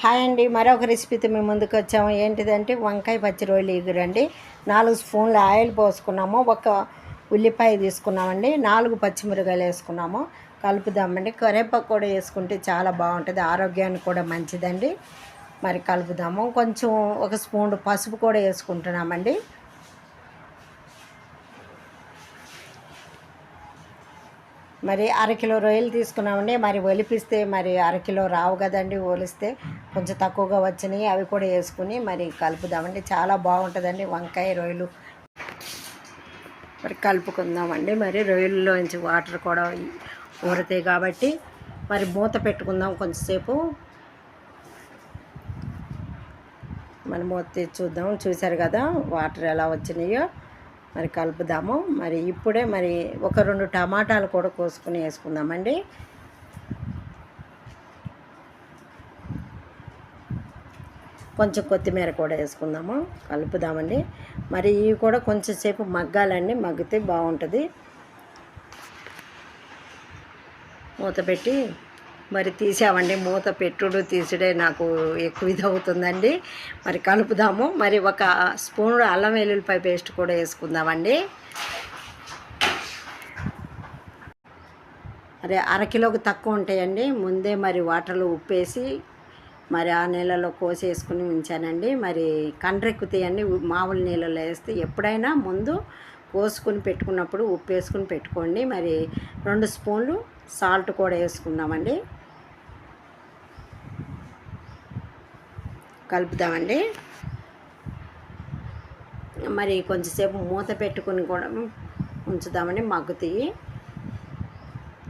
Hi అండి. మరొక రెసిపీతో మేము ముందుకు వచ్చాము. ఏంటిదంటే వంకాయ పచ్చి రొయ్యలు ఎగురండి. నాలుగు స్పూన్ల ఆయిల్ పోసుకున్నాము. ఒక ఉల్లిపాయ తీసుకున్నామండి. నాలుగు పచ్చిమిరకాయలు వేసుకున్నాము. కలుపుదామండి. కరివేపాకు కూడా వేసుకుంటే చాలా బాగుంటుంది. ఆరోగ్యానికి కూడా మంచిదండి. మరి కలుపుదాము. కొంచెం ఒక స్పూన్ పసుపు కూడా వేసుకుంటున్నామండి. మరి అరకిలో రొయ్యలు తీసుకున్నామండి. మరి ఒలిపిస్తే మరి అరకిలో రావు కదండి ఒలిస్తే. కొంచెం తక్కువగా వచ్చినాయి. అవి కూడా వేసుకుని మరి కలుపుదామండి. చాలా బాగుంటుందండి వంకాయ రొయ్యలు. మరి కలుపుకుందామండి. మరి రొయ్యల్లోంచి వాటర్ కూడా ఊరుతాయి కాబట్టి మరి మూత పెట్టుకుందాం కొంచెంసేపు. మరి మూత చూద్దాం. చూసారు కదా వాటర్ ఎలా వచ్చినాయో. మరి కలుపుదాము. మరి ఇప్పుడే మరి ఒక రెండు టమాటాలు కూడా కోసుకుని వేసుకుందామండి. కొంచెం కొత్తిమీర కూడా వేసుకుందాము. కలుపుదామండి. మరి ఇవి కూడా కొంచెంసేపు మగ్గాలండి. మగ్గితే బాగుంటుంది. మూత పెట్టి మరి తీసామండి. మూత పెట్టుడు తీసుడే నాకు ఎక్కువ ఇది అవుతుందండి మరి కలుపుదాము. మరి ఒక స్పూన్ అల్లం వెల్లుల్లిపాయ పేస్ట్ కూడా వేసుకుందామండి. మరి అరకిలోకి తక్కువ ఉంటాయండి. ముందే మరి వాటర్లో ఉప్పేసి మరి ఆ నీళ్ళలో కోసేసుకుని ఉంచానండి. మరి కండ్రెక్కుతాయండి. మామూలు నీళ్ళలో వేస్తే ఎప్పుడైనా ముందు కోసుకుని పెట్టుకున్నప్పుడు ఉప్పు వేసుకుని పెట్టుకోండి. మరి రెండు స్పూన్లు సాల్ట్ కూడా వేసుకుందామండి. కలుపుదామండి. మరి కొంచెంసేపు మూత పెట్టుకుని కూడా ఉంచుదామండి మగ్గుతాయి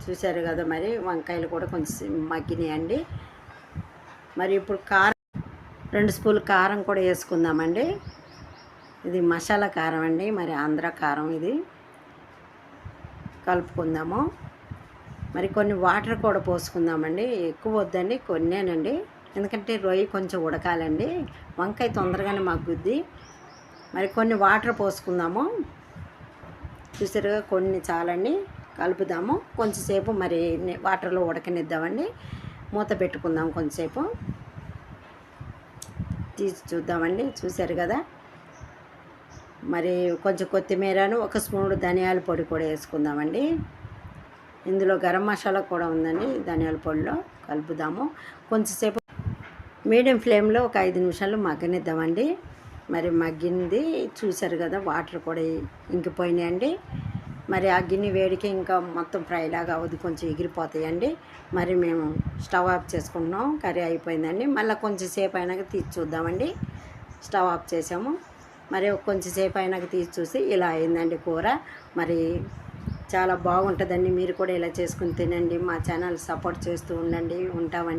చూశారు కదా మరి వంకాయలు కూడా కొంచెం మగ్గినాయండి. మరి ఇప్పుడు కారం రెండు స్పూన్లు కారం కూడా వేసుకుందామండి. ఇది మసాలా కారం అండి మరి ఆంధ్ర కారం ఇది. కలుపుకుందాము. మరి కొన్ని వాటర్ కూడా పోసుకుందామండి. ఎక్కువ వద్దండి కొన్నేనండి. ఎందుకంటే రొయ్య కొంచెం ఉడకాలండి. వంకాయ తొందరగానే మగ్గుద్ది. మరి కొన్ని వాటర్ పోసుకుందాము. చూసారుగా కొన్ని చాలండి. కలుపుదాము. కొంచెంసేపు మరి వాటర్లో ఉడకనిద్దామండి. మూత పెట్టుకుందాం కొంచెంసేపు. తీసి చూద్దామండి. చూశారు కదా. మరి కొంచెం కొత్తిమీరను ఒక స్పూన్ ధనియాల పొడి కూడా వేసుకుందామండి. ఇందులో గరం మసాలా కూడా ఉందండి. ధనియాల పొడిలో కలుపుదాము. కొంచెంసేపు మీడియం ఫ్లేమ్లో ఒక ఐదు నిమిషాలు మగ్గనిద్దామండి. మరి మగ్గింది. చూశారు కదా వాటర్ కూడా ఇంకిపోయినాయండి. మరి ఆ గిన్నె వేడికి ఇంకా మొత్తం ఫ్రైలాగా అవుది కొంచెం ఎగిరిపోతాయండి. మరి మేము స్టవ్ ఆఫ్ చేసుకుంటున్నాం. కర్రీ అయిపోయిందండి. మళ్ళీ కొంచెం సేపు అయినాక తీసి చూద్దామండి. స్టవ్ ఆఫ్ చేసాము. మరి కొంచెం సేపు అయినాక తీసి చూసి ఇలా అయిందండి కూర. మరి చాలా బాగుంటుందండి. మీరు కూడా ఇలా చేసుకుని తినండి. మా ఛానల్ సపోర్ట్ చేస్తూ ఉండండి. ఉంటామండి.